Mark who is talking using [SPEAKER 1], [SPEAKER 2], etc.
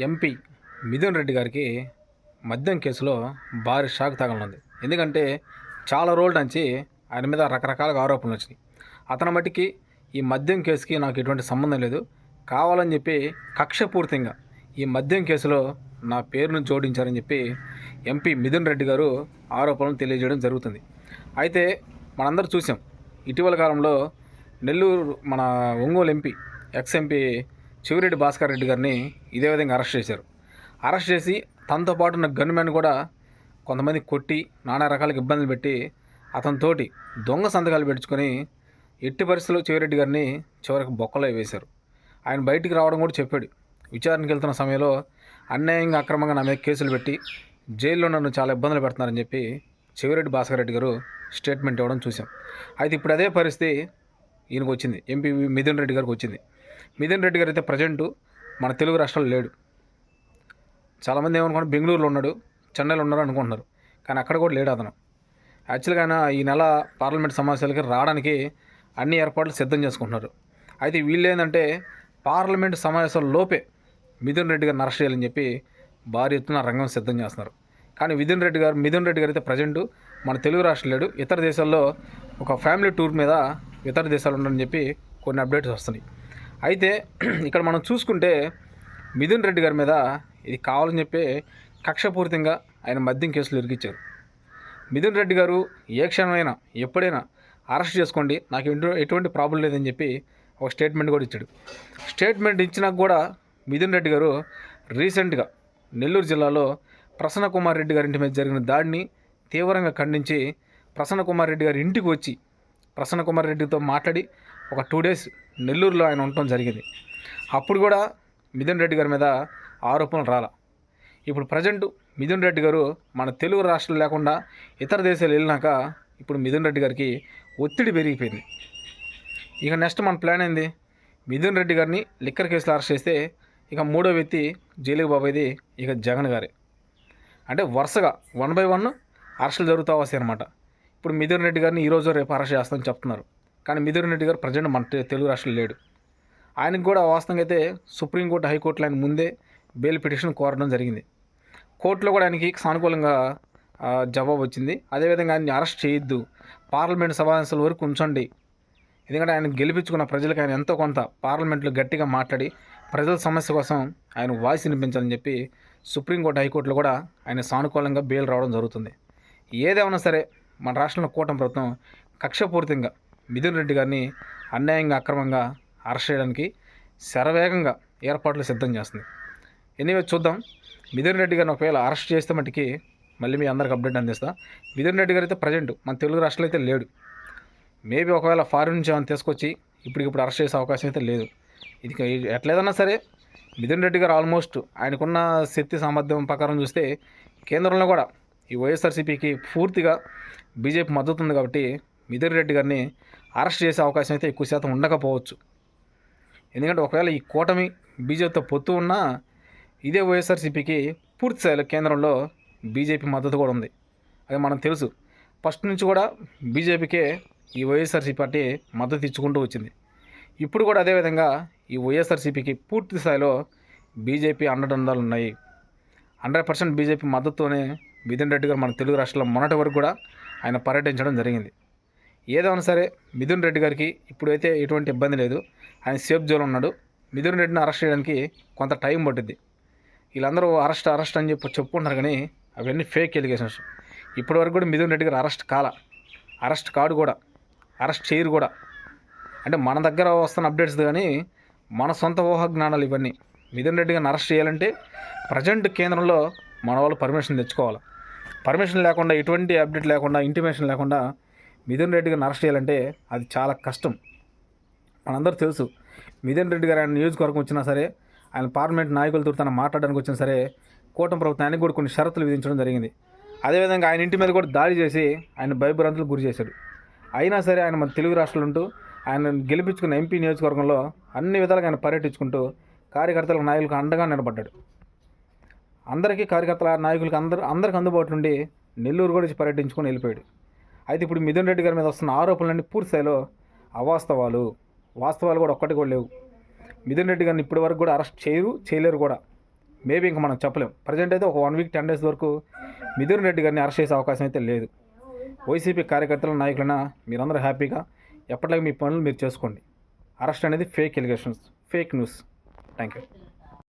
[SPEAKER 1] MP Mithun Reddy గారికి మద్యం కేసులో భారీ షాక్ తగలనుంది. ఎందుకంటే చాలా రోజుల నుంచి ఆయన మీద రకరకాలుగా ఆరోపణలు వచ్చినాయి. అతని మట్టికి ఈ మద్యం కేసుకి నాకు ఎటువంటి సంబంధం లేదు. కావాలని చెప్పి కక్షపూర్తిగా ఈ మద్యం కేసులో నా పేరును జోడించారని చెప్పి ఎంపీ మిథున్ రెడ్డి గారు ఆరోపణలు తెలియజేయడం జరుగుతుంది. అయితే మనందరూ చూసాం. ఇటీవల కాలంలో నెల్లూరు మన Ongole MP ex MP Chevireddy Bhaskar Reddy గారిని ఇదే విధంగా అరెస్ట్ చేశారు. అరెస్ట్ చేసి తనతో పాటు ఉన్న గన్మెన్ కూడా కొంతమంది కొట్టి నానా రకాలకు ఇబ్బందులు పెట్టి అతనితోటి దొంగ సంతకాలు పెట్టుకొని ఎట్టి పరిస్థితుల్లో చివిరెడ్డి గారిని చివరికి బొక్కలో వేశారు. ఆయన బయటికి రావడం కూడా చెప్పాడు. విచారణకి వెళ్తున్న సమయంలో అన్యాయంగా అక్రమంగా నా మీద కేసులు పెట్టి జైల్లో నన్ను చాలా ఇబ్బందులు పెడుతున్నారని చెప్పి చివిరెడ్డి భాస్కర్ రెడ్డి గారు స్టేట్మెంట్ ఇవ్వడం చూసాం అయితే ఇప్పుడు అదే పరిస్థితి ఈయనకు వచ్చింది. ఎంపీ మిథున్ రెడ్డి గారికి వచ్చింది. మిథున్ రెడ్డి గారు అయితే ప్రజెంట్ మన తెలుగు రాష్ట్రాల్లో లేడు. చాలామంది ఏమనుకున్నారు బెంగళూరులో ఉన్నాడు చెన్నైలో ఉన్నారు అనుకుంటున్నారు. కానీ అక్కడ కూడా లేడు అతను. యాక్చువల్గా ఆయన ఈ నెల పార్లమెంట్ సమావేశాలకి రావడానికి అన్ని ఏర్పాట్లు సిద్ధం చేసుకుంటున్నారు. అయితే వీళ్ళు ఏంటంటే పార్లమెంట్ సమావేశాల లోపే మిథున్ రెడ్డి గారిని అరెస్ట్ చేయాలని చెప్పి భారీ ఎత్తున రంగం సిద్ధం చేస్తున్నారు. కానీ మిథున్ రెడ్డి గారు మిథున్ రెడ్డి గారు అయితే ప్రజెంట్ మన తెలుగు రాష్ట్రం లేడు. ఇతర దేశాల్లో ఒక ఫ్యామిలీ టూర్ మీద ఇతర దేశాలు ఉండని చెప్పి కొన్ని అప్డేట్స్ వస్తున్నాయి. అయితే ఇక్కడ మనం చూసుకుంటే మిథున్ రెడ్డి గారి మీద ఇది కావాలని చెప్పి కక్షపూరితంగా ఆయన మద్యం కేసులు ఇరికిచ్చారు. మిథున్ రెడ్డి గారు ఏ క్షణమైనా ఎప్పుడైనా అరెస్ట్ చేసుకోండి నాకు ఎటువంటి ప్రాబ్లం లేదని చెప్పి ఒక స్టేట్మెంట్ కూడా ఇచ్చాడు. స్టేట్మెంట్ ఇచ్చినాక కూడా మిథున్ రెడ్డి గారు రీసెంట్గా నెల్లూరు జిల్లాలో ప్రసన్న కుమార్ రెడ్డి గారి ఇంటి మీద జరిగిన దాడిని తీవ్రంగా ఖండించి ప్రసన్న కుమార్ రెడ్డి గారి ఇంటికి వచ్చి ప్రసన్న కుమార్ రెడ్డితో మాట్లాడి ఒక టూ డేస్ నెల్లూరులో ఆయన ఉండటం జరిగింది. అప్పుడు కూడా మిథున్ రెడ్డి గారి మీద ఆరోపణలు రాల. ఇప్పుడు ప్రజెంట్ మిథున్ రెడ్డి గారు మన తెలుగు రాష్ట్రాలు లేకుండా ఇతర దేశాలు వెళ్ళినాక ఇప్పుడు మిథున్ రెడ్డి గారికి ఒత్తిడి పెరిగిపోయింది. ఇక నెక్స్ట్ మన ప్లాన్ ఏంది? మిథున్ రెడ్డి గారిని లిక్కర్ కేసులో అరెస్ట్ చేస్తే ఇక మూడో వ్యక్తి జైలుకి బాబాయిది ఇక జగన్ గారే. అంటే వరుసగా వన్ బై వన్ అరెస్టులు జరుగుతూ వస్తాయి అనమాట ఇప్పుడు మిథున్ రెడ్డి గారిని ఈరోజు రేపు అరెస్ట్ చేస్తామని చెప్తున్నారు. కానీ మిథున్ రెడ్డి గారు ప్రజెంట్ మన తెలుగు రాష్ట్రంలో లేడు. ఆయనకు కూడా వాస్తవంగా అయితే సుప్రీంకోర్టు హైకోర్టులో ఆయన ముందే బెయిల్ పిటిషన్ కోరడం జరిగింది. కోర్టులో కూడా ఆయనకి సానుకూలంగా జవాబు వచ్చింది. అదేవిధంగా ఆయన్ని అరెస్ట్ చేయొద్దు. పార్లమెంట్ సమావేశాల వరకు ఉంచండి. ఎందుకంటే ఆయన గెలిపించుకున్న ప్రజలకు ఆయన ఎంతో కొంత పార్లమెంట్లో గట్టిగా మాట్లాడి ప్రజల సమస్య కోసం ఆయన వాయిస్ వినిపించాలని చెప్పి సుప్రీంకోర్టు హైకోర్టులో కూడా ఆయన సానుకూలంగా బెయిల్ రావడం జరుగుతుంది. ఏదేమైనా సరే మన రాష్ట్రంలో కూటమి ప్రభుత్వం కక్షపూరితంగా మిథున్ రెడ్డి గారిని అన్యాయంగా అక్రమంగా అరెస్ట్ చేయడానికి శరవేగంగా ఏర్పాట్లు సిద్ధం చేస్తుంది. ఎనీవే చూద్దాం. మిథున్ రెడ్డి గారిని ఒకవేళ అరెస్ట్ చేస్తే మటుకి మళ్ళీ మీ అందరికి అప్డేట్ అందిస్తా. మిథున్ రెడ్డి గారు అయితే ప్రజెంట్ మన తెలుగు రాష్ట్రాలు అయితే లేడు. మేబీ ఒకవేళ ఫారిన్ నుంచి ఏమైనా తీసుకొచ్చి ఇప్పటికిప్పుడు అరెస్ట్ చేసే అవకాశం అయితే లేదు. ఇది ఇది ఎట్లేదన్నా సరే మిథున్ రెడ్డి గారు ఆల్మోస్ట్ ఆయనకున్న శక్తి సామర్థ్యం ప్రకారం చూస్తే కేంద్రంలో కూడా ఈ వైఎస్ఆర్సీపీకి పూర్తిగా బీజేపీ మద్దతు ఉంది కాబట్టి మిథున్ రెడ్డి గారిని అరెస్ట్ చేసే అవకాశం అయితే ఎక్కువ శాతం ఉండకపోవచ్చు. ఎందుకంటే ఒకవేళ ఈ కూటమి బీజేపీతో పొత్తు ఉన్నా ఇదే వైఎస్ఆర్సీపీకి పూర్తి స్థాయిలో కేంద్రంలో బీజేపీ మద్దతు కూడా ఉంది. అది మనం తెలుసు. ఫస్ట్ నుంచి కూడా బీజేపీకే ఈ వైఎస్ఆర్సీపీ పార్టీ మద్దతు ఇచ్చుకుంటూ వచ్చింది. ఇప్పుడు కూడా అదేవిధంగా ఈ వైఎస్ఆర్సీపీకి పూర్తి స్థాయిలో బీజేపీ అండదండాలు ఉన్నాయి. హండ్రెడ్ పర్సెంట్ బీజేపీ మద్దతుతోనే మిథున్ రెడ్డి గారు మన తెలుగు రాష్ట్రంలో మొన్నటి వరకు కూడా ఆయన పర్యటించడం జరిగింది. ఏదైనా సరే మిథున్ రెడ్డి గారికి ఇప్పుడైతే ఎటువంటి ఇబ్బంది లేదు. ఆయన సేఫ్ జోన్ ఉన్నాడు. మిథున్ రెడ్డిని అరెస్ట్ చేయడానికి కొంత టైం పట్టింది వీళ్ళందరూ అరెస్ట్ అరెస్ట్ అని చెప్పి చెప్పుకుంటున్నారు కానీ అవన్నీ ఫేక్ ఎలిగేషన్స్. ఇప్పటి వరకు కూడా మిథున్ రెడ్డి గారు అరెస్ట్ కాల. అరెస్ట్ కాడు కూడా. అరెస్ట్ చేయరు కూడా. అంటే మన దగ్గర వస్తున్న అప్డేట్స్ కానీ మన సొంత ఊహాజ్ఞానాలు ఇవన్నీ. మిథున్ రెడ్డి గారిని అరెస్ట్ చేయాలంటే ప్రజెంట్ కేంద్రంలో మన వాళ్ళు పర్మిషన్ తెచ్చుకోవాలి. పర్మిషన్ లేకుండా ఎటువంటి అప్డేట్ లేకుండా ఇంటిమేషన్ లేకుండా మిథున్ రెడ్డి గారిని అరెస్ట్ చేయాలంటే అది చాలా కష్టం. మనందరూ తెలుసు మిథున్ రెడ్డి గారు ఆయన నియోజకవర్గం వచ్చినా సరే ఆయన పార్లమెంట్ నాయకులతో తన మాట్లాడడానికి వచ్చినా సరే కూటమి ప్రభుత్వానికి కూడా కొన్ని షరతులు విధించడం జరిగింది. అదేవిధంగా ఆయన ఇంటి మీద కూడా దాడి చేసి ఆయన భయభ్రాంతులకు గురి చేశాడు. అయినా సరే ఆయన మన తెలుగు రాష్ట్రాలు ఉంటూ ఆయన గెలిపించుకున్న ఎంపీ నియోజకవర్గంలో అన్ని విధాలుగా ఆయన పర్యటించుకుంటూ కార్యకర్తలకు నాయకులకు అండగా నిలబడ్డాడు. అందరికీ కార్యకర్తల నాయకులకి అందరు అందరికి అందుబాటులో ఉండి నెల్లూరు కూడా వచ్చి పర్యటించుకొని వెళ్ళిపోయాడు. అయితే ఇప్పుడు మిథున్ రెడ్డి గారి మీద వస్తున్న ఆరోపణలన్నీ పూర్తిస్థాయిలో అవాస్తవాలు. వాస్తవాలు కూడా ఒక్కటి కూడా లేవు. మిథున్ రెడ్డి గారిని ఇప్పటి వరకు కూడా అరెస్ట్ చేయరు చేయలేరు కూడా. మేబీ ఇంకా మనం చెప్పలేం. ప్రజెంట్ అయితే ఒక వన్ వీక్ టెన్ డేస్ వరకు మిథున్ రెడ్డి గారిని అరెస్ట్ చేసే అవకాశం అయితే లేదు. వైసీపీ కార్యకర్తల నాయకులైనా మీరందరూ హ్యాపీగా ఎప్పటిలాగా మీ పనులు మీరు చేసుకోండి. అరెస్ట్ అనేది fake allegations fake news thank you